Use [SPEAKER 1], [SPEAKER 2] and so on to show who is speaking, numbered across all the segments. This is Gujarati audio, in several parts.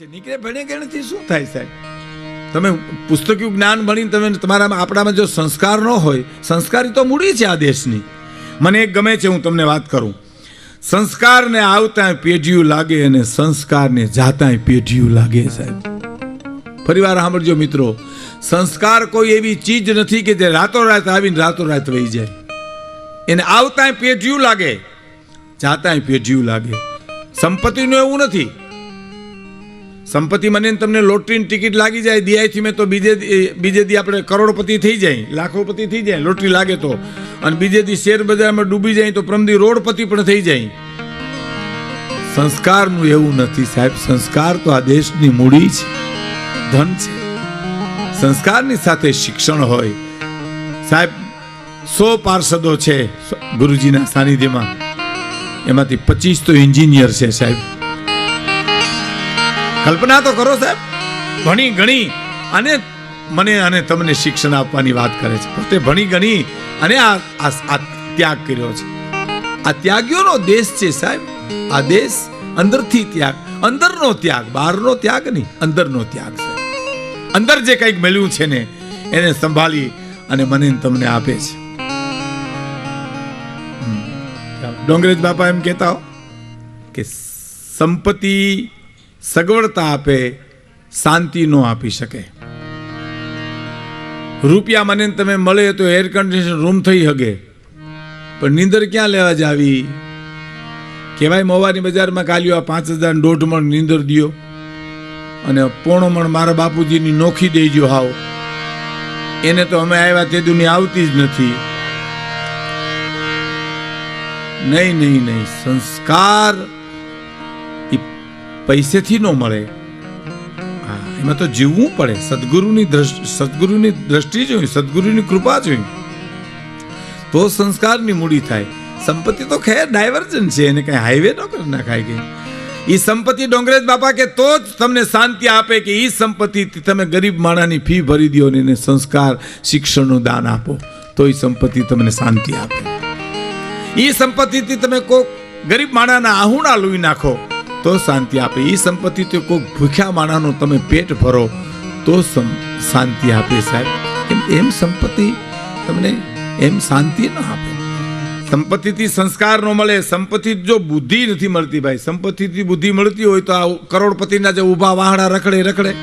[SPEAKER 1] નીકળે ભણે ગણથી શું થાય સાહેબ? તમે પુસ્તકિયું જ્ઞાન ભણીને તમે તમારામાં આપણામાં જો સંસ્કાર ન હોય, સંસ્કારી તો મૂડી છે આ દેશની. મને એક ગમે છે, હું તમને વાત કરું. સંસ્કારને આવતા પેઢીયું લાગે અને સંસ્કારને જાતા પેઢીયું લાગે સાહેબ. ફરીવાર સાંભળજો મિત્રો, સંસ્કાર કોઈ એવી ચીજ નથી કે જે રાતોરાત આવીને રાતોરાત વહી જાય. એને આવતા પેઢીયું લાગે જાતા પેઢીયું લાગે. સંપત્તિનું એવું નથી. સંપત્તિ મને તમને લોટરીની ટિકિટ લાગી જાય દિયાથી મેં તો બીજે બીજે દી આપણે કરોડપતિ થઈ જાય, લાખોપતિ થઈ જાય, લોટરી લાગે તો. અને બીજે દી શેર બજારમાં ડૂબી જાય તો પ્રમદી રોડપતિ પણ થઈ જાય. સંસ્કારનું એવું નથી સાહેબ, સંસ્કાર તો આ દેશની મૂડી છે, ધન છે. સંસ્કારની સાથે શિક્ષણ હોય. સાહેબ, સો પાર્ષદો છે ગુરુજીના સાનિધ્યમાં. એમાંથી પચીસ તો એન્જિનિયર છે સાહેબ. કલ્પના તો કરો સાહેબ. ભણી ગણી અને મને અને તમને શિક્ષણ આપવાની વાત કરે છે. પોતે ભણી ગણી અને આ આ ત્યાગ કર્યો છે. આ ત્યાગીઓનો દેશ છે સાહેબ. આ દેશ અંદરથી ત્યાગ. અંદરનો ત્યાગ, બહારનો ત્યાગ નહીં, અંદરનો ત્યાગ છે. અંદર જે કંઈક મળ્યું છે ને, એને સંભાળી અને મને તમને આપે છે. ડોંગરેજ બાપા એમ કહેતા હો કે સંપત્તિ સગવડતા આપે, શાંતિ નો આપી શકે. રૂપિયા મને તમે મળે તો એર કન્ડિશન રૂમ થઈ હગે. પણ નીંદર ક્યાં લેવા જાવી? કહેવાય મોવાની બજારમાં કાલ્યો આ પાંચ હજાર દોઢ મણ નીંદર દિયો. અને પોણો મણ મારા બાપુજીની નોખી દેજો હાવ. એને તો અમે આવ્યા તે દુની આવતી જ નથી. નહીં નહીં નહીં. સંસ્કાર પૈસેથી ન મળે. હા, એમાં તો જીવવું પડે. સદગુરુની દ્રષ્ટિ સદગુરુની દ્રષ્ટિ જોઈ, સદગુરુની કૃપા જોઈ. તો સંસ્કારની મૂડી થાય. સંપત્તિ તો ખેર ડાયવર્જન છે. એને કઈ હાઈવે ન કરી નાખાય કે. એ સંપત્તિ ડોંગરેજ બાપા કે તો જ તમને શાંતિ આપે કે એ સંપત્તિથી તમે ગરીબ માણાની ફી ભરી દો ને એને સંસ્કાર, શિક્ષણનું દાન આપો. તો એ સંપત્તિ તમને શાંતિ આપે. એ સંપત્તિથી તમે કોક ગરીબ માણાના આહુણા લૂઈ નાખો. તો શાંતિ આપે. ઈ સંપત્તિથી કોઈક ભૂખ્યા માણાનું તમે પેટ ભરો તો શાંતિ આપે સાહેબ. એમ એમ સંપત્તિ તમને એમ શાંતિ ન આપે. સંપત્તિથી સંસ્કાર ન મળે. સંપત્તિ જો બુદ્ધિ નથી મળતી ભાઈ. સંપત્તિથી બુદ્ધિ મળતી હોય તો આ કરોડપતિના જે ઊભા વાહણા રખડે રખડે.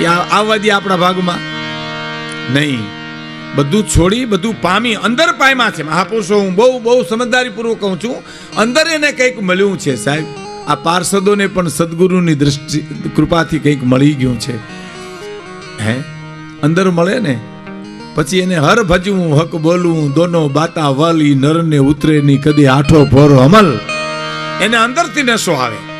[SPEAKER 1] એ આવવા દે આપણા ભાગમાં. નહીં. બધું છોડી, બધું પામી અંદર પામ્યા છે. મહાપુરુષો, હું બહુ બહુ સમજદારીપૂર્વક કહું છું, અંદર એને કંઈક મળ્યું છે સાહેબ. આ પાર્ષદોને પણ સદગુરુની દ્રષ્ટિ, કૃપાથી કંઈક મળી ગયું છે. હે? અંદર મળે ને? પછી એને હર ભજવું, હક બોલવું, દોનો બાતા વાલી, નરને ઉતરે ની કદી આઠો ભોરો અમલ. એને અંદરથી નશો આવે.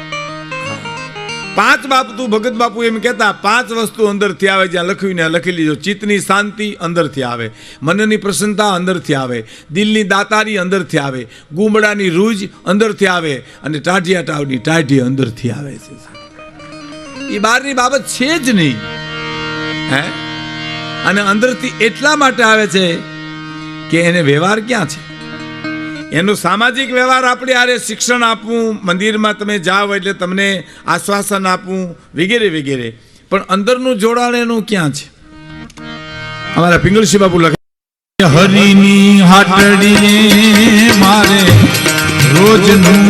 [SPEAKER 1] પાંચ બાપુ ભગત બાપુ એમ કહેતા, પાંચ વસ્તુ અંદરથી આવે જ્યાં લખવીને લખી લીજો ચિત્તની શાંતિ અંદરથી આવે, મનની પ્રસન્નતા અંદરથી આવે, દિલની દાતારી અંદરથી આવે, ગુમડાની રૂજ અંદરથી આવે અને ટાઢિયા ટાવની ટાઢી અંદરથી આવે છે એ બહારની બાબત છે જ નહીં. હે? અને અંદરથી એટલા માટે આવે છે કે એને વ્યવહાર ક્યાં છે? એનો સામાજિક વ્યવહાર આપણે આરે શિક્ષણ આપવું, મંદિરમાં તમે જાઓ એટલે તમને આશ્વાસન આપવું, વગેરે વગેરે. પણ અંદરનું જોડાણ એનું ક્યાં છે? અમારા પિંગળસિંહ બાપુ લખે
[SPEAKER 2] હરિની હાટડીએ મારે રોજનું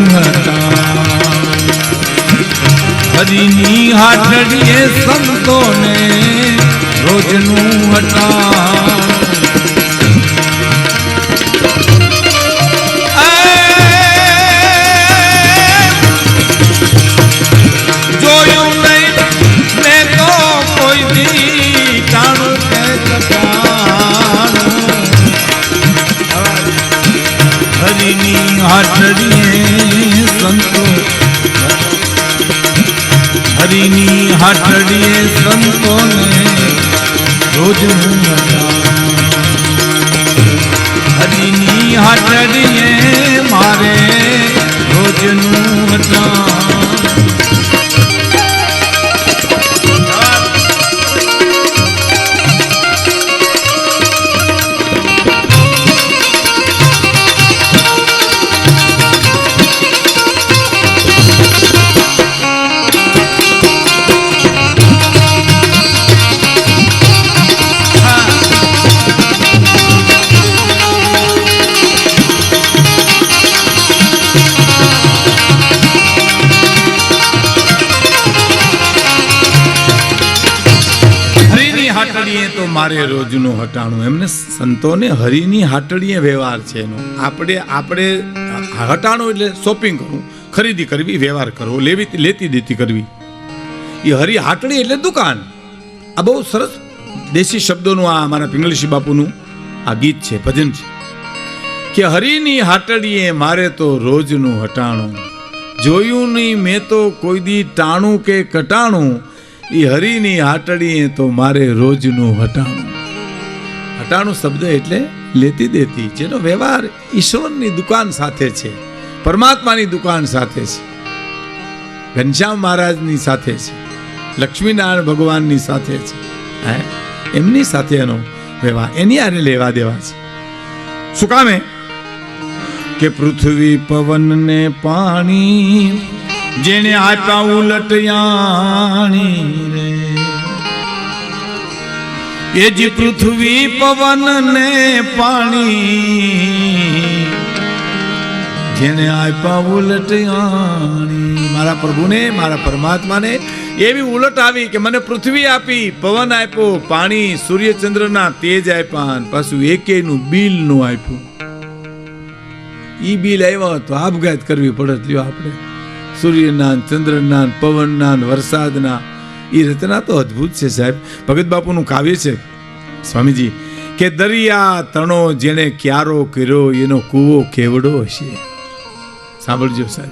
[SPEAKER 2] હરિની હાટડીએ સંતોને રોજનું હતા હાટડીએ સંતો હરિની હાટડીએ સંતોને રોજ હરિની હાટડીએ મારે રોજનું હતા
[SPEAKER 1] મારે રોજનું હટાણું? એમને સંતોને હરિની હાટડીએ વ્યવહાર છે એનો. આપણે આપણે હટાણું એટલે શોપિંગ કરવું ખરીદી કરવી, વ્યવહાર કરવો, લેવી, લેતી દેતી કરવી. એ હરી હાટડી એટલે દુકાન. આ બહુ સરસ દેશી શબ્દોનું આ અમારા પિંગળીશી બાપુનું આ ગીત છે, ભજન છે. કે હરિની હાટડીએ મારે તો રોજનું હટાણું. જોયું નહીં મેં તો કોઈ દી ટાણું કે કટાણું. એ હરિની હાટડીએ તો મારે રોજનું હટાણું. હટાણું શબ્દ એટલે લેતી દેતી, જેનો વ્યવહાર ઈશ્વરની દુકાન સાથે છે, પરમાત્માની દુકાન સાથે છે, ઘનશ્યામ મહારાજની સાથે છે, લક્ષ્મીનારાયણ ભગવાનની સાથે છે, હે? એમની સાથે એનો વ્યવહાર, એની આરે લેવા દેવા છે. શું કામે કે પૃથ્વી પવન ને પાણી જેને આપ્યા ઉલટયાણી રે. એ જ પૃથ્વી પવન ને પાણી. જેને આપ્યા ઉલટયાણી. મારા પ્રભુને, મારા પરમાત્માને એવી ઉલટ આવી કે મને પૃથ્વી આપી, પવન આપ્યો, પાણી, સૂર્યચંદ્રના તેજ આપ્યા પાછું એકેયનું બિલનું આપ્યું. ઈ બિલ આવ્યો તો આપઘાત કરવી લ્યો આપણે. સૂર્યના ચંદ્રના પવનના વરસાદના. એ રચના તો અદ્ભુત છે સાહેબ. ભગત બાપુનું કાવ્ય છે. સ્વામીજી, કે દરિયા તણો જેણે ક્યારો કર્યો, એનો કૂવો કેવડો હશે? સાંભળજો સાહેબ.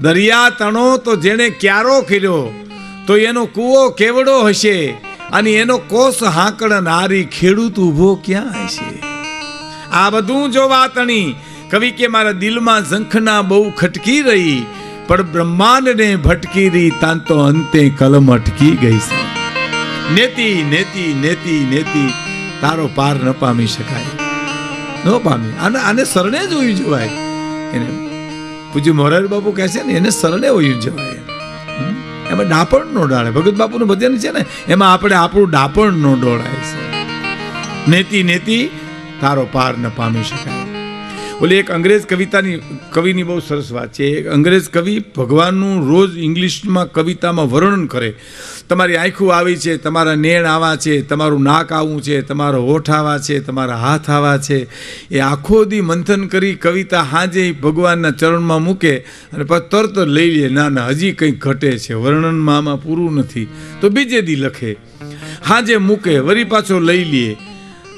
[SPEAKER 1] દરિયા તણો તો જેણે ક્યારો કર્યો, તો એનો કૂવો કેવડો હશે? અને એનો કોસ હાંકડ નારી ખેડૂત ઊભો ક્યાં હશે? આ બધું જો વાતણી, કવિ કે મારા દિલમાં ઝંખના બહુ ખટકી રહી પણ બ્રહ્માંડને ભટકી રહી તાન અંતે કલમ અટકી ગઈ છે. નેતી નેતી નેતી નેતી, તારો પાર ન પામી શકાય. ન પામી. આને આને શરણે જ હોયું જવાય. એને પૂજ્ય મોરારી બાપુ કહે છે ને, એને શરણે હોયું જવાય. એમાં ડાપણ નો ડાળે. ભગત બાપુનું ભજન છે ને, એમાં આપણે આપણું ડાપણ નો ડોળાય છે. નેતી નેતી, તારો પાર ન પામી શકાય. ઓલી એક અંગ્રેજ કવિતાની, કવિની બહુ સરસ વાત છે. એક અંગ્રેજ કવિ ભગવાનનું રોજ ઇંગ્લિશમાં કવિતામાં વર્ણન કરે. તમારી આંખું આવી છે, તમારા નેણ આવા છે, તમારું નાક આવું છે, તમારો હોઠ આવા છે, તમારા હાથ આવા છે. એ આખો દી મંથન કરી કવિતા હાજે ભગવાનના ચરણમાં મૂકે અને પછી તરત લઈ લે. ના ના, હજી કંઈક ઘટે છે. વર્ણનમાં આમાં પૂરું નથી. તો બીજે દી લખે. હાજે મૂકે, વરી પાછો લઈ લે.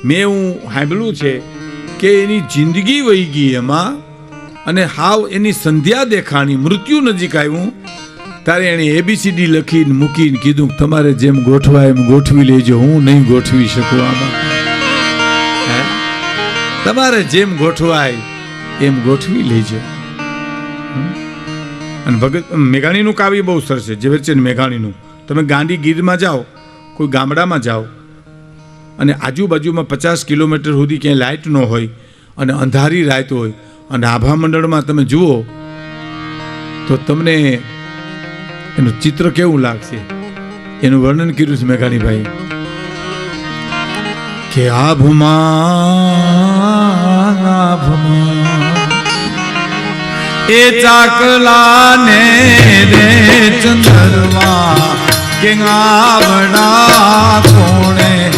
[SPEAKER 1] મેં હું સાંભળ્યું છે કે એની જિંદગી વહી ગઈ એમાં અને હાવ એની સંધ્યા દેખાણી, મૃત્યુ નજીક આવ્યું ત્યારે એણે એબીસીડી લખીને મૂકીને કીધું તમારે જેમ ગોઠવાય એમ ગોઠવી લેજો, હું નહીં ગોઠવી શકું આમાં. તમારે જેમ ગોઠવાય એમ ગોઠવી લેજો. અને ભગત મેઘાણીનું કાવ્ય બહુ સરસ છે, ઝવેરચંદ મેઘાણીનું. તમે ગાંધીગીરમાં જાઓ, કોઈ ગામડામાં જાઓ અને આજુબાજુમાં પચાસ કિલોમીટર સુધી ક્યાંય લાઇટ ન હોય અને અંધારી રાત હોય, અને આભા મંડળમાં તમે જુઓ, તો તમને એનું ચિત્ર કેવું લાગશે? એનું વર્ણન કર્યું છે મેઘાણીભાઈ. કે આભમાં આભમાં,
[SPEAKER 2] એ ચાકલાને રે ચંદરવા, કે આવડા કોણે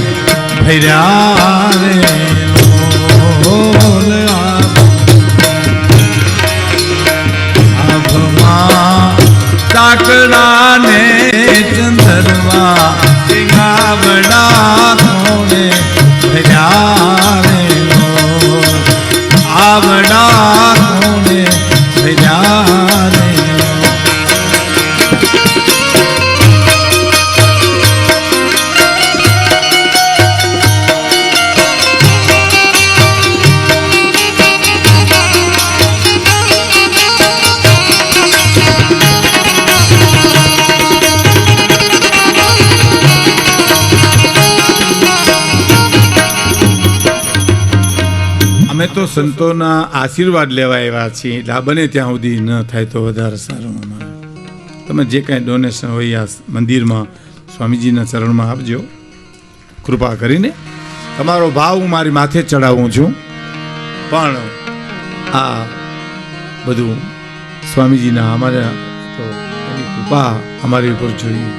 [SPEAKER 2] ભર્યા રે ચાકલાને ચંદરવા સિંગાવડા આવડા કોણે રે આવડા
[SPEAKER 1] તો સંતોના આશીર્વાદ લેવા આવ્યા છીએ. એટલે આ બને ત્યાં સુધી ન થાય તો વધારે સારું અમારે. તમે જે કાંઈ ડોનેશન હોય આ મંદિરમાં, સ્વામીજીના ચરણમાં આપજો. કૃપા કરીને. તમારો ભાવ હું મારી માથે ચડાવું છું. પણ આ બધું સ્વામીજીના અમારા તો એની કૃપા અમારી ઉપર જોઈએ.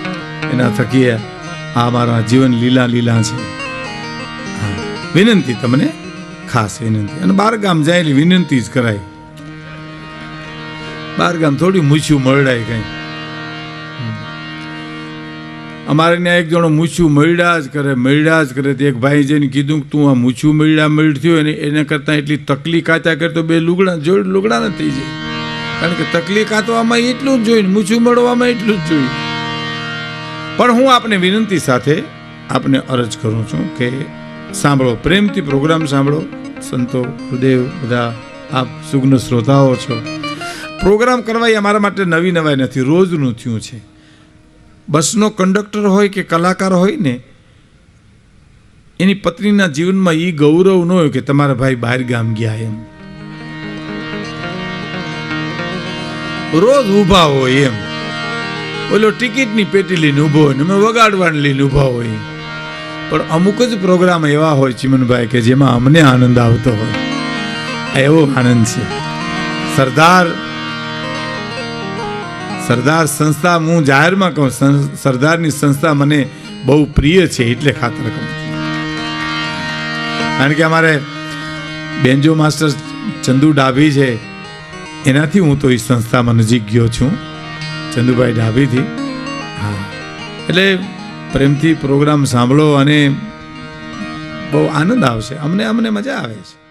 [SPEAKER 1] એના થકી આ મારા જીવન લીલા લીલા છે. વિનંતી તમને. ખાસ વિનંતી. અને બાર ગામ જાયેલી વિનંતી જ કરાય. બાર ગામ થોડી મૂછ્યું મળડાય કંઈ. અમારે ત્યાં એક જણો મૂછ્યું મળ્યા જ કરે, મળ્યા જ કરે. તે એક ભાઈ જઈને કીધું કે તું આ મૂછું મળ્યા મળ થયું અને એના કરતાં એટલી તકલીફ કાચા કરતો બે લુગડા જોડ લુગડા ન થઈ જાય. કારણ કે તકલી કાતવામાં એટલું જ જોઈને, મૂછું મળવામાં એટલું જ જોયું પણ હું આપને વિનંતી સાથે આપને અરજ કરું છું કે સાંભળો, પ્રેમથી પ્રોગ્રામ સાંભળો. સંતો, ગુરુદેવ, બધા આપ સુગ્ન શ્રોતાઓ છો. પ્રોગ્રામ કરવા એ અમારા માટે નવી નવાઈ નથી, રોજનું થયું છે. બસનો કંડક્ટર હોય કે કલાકાર હોય ને, એની પત્નીના જીવનમાં એ ગૌરવ ન હોય કે તમારા ભાઈ બહાર ગામ ગયા એમ. રોજ ઊભા હોય એમ. ઓલો ટિકિટની પેટી લઈને ઊભો હોય ને અમે વગાડવાને લઈને ઊભા હોય પણ અમુક જ પ્રોગ્રામ એવા હોય ચિમનભાઈ કે જેમાં અમને આનંદ આવતો હોય. એવો આનંદ છે. સરદાર સરદાર સંસ્થા, હું જાહેરમાં કહું સરદારની સંસ્થા મને બહુ પ્રિય છે એટલે ખાતર કહું કારણ કે અમારે બેન્જો માસ્ટર ચંદુ ડાભી છે, એનાથી હું તો એ સંસ્થામાં નજીક ગયો છું. ચંદુભાઈ ડાભીથી. હા. એટલે પ્રેમથી પ્રોગ્રામ સાંભળો અને બહુ આનંદ આવશે. અમને અમને મજા આવે છે.